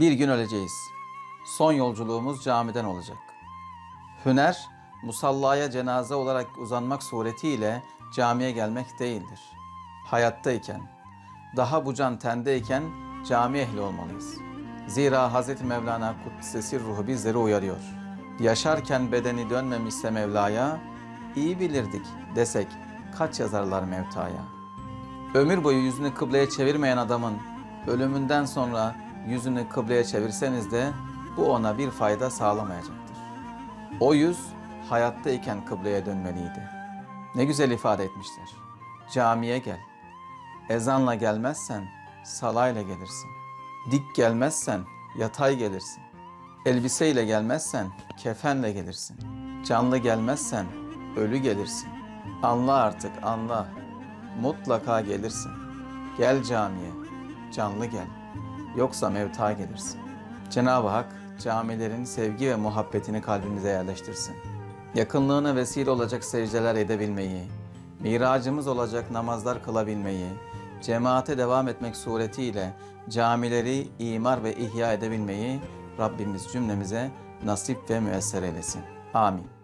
Bir gün öleceğiz. Son yolculuğumuz camiden olacak. Hüner, musallaya cenaze olarak uzanmak suretiyle camiye gelmek değildir. Hayattayken, daha bu can tendeyken cami ehli olmalıyız. Zira Hz. Mevlana Kuddisesi ruhu bizleri uyarıyor. Yaşarken bedeni dönmemişse Mevla'ya, iyi bilirdik desek kaç yazarlar mevtaya. Ömür boyu yüzünü kıbleye çevirmeyen adamın ölümünden sonra yüzünü kıbleye çevirseniz de bu ona bir fayda sağlamayacaktır. O yüz hayattayken kıbleye dönmeliydi. Ne güzel ifade etmişler. Camiye gel. Ezanla gelmezsen salayla gelirsin. Dik gelmezsen yatay gelirsin. Elbiseyle gelmezsen kefenle gelirsin. Canlı gelmezsen ölü gelirsin. Anla artık anla. Mutlaka gelirsin. Gel camiye. Canlı gel. Yoksa mevta gelirsin. Cenab-ı Hak camilerin sevgi ve muhabbetini kalbimize yerleştirsin. Yakınlığına vesile olacak secdeler edebilmeyi, miracımız olacak namazlar kılabilmeyi, cemaate devam etmek suretiyle camileri imar ve ihya edebilmeyi Rabbimiz cümlemize nasip ve müesser eylesin. Amin.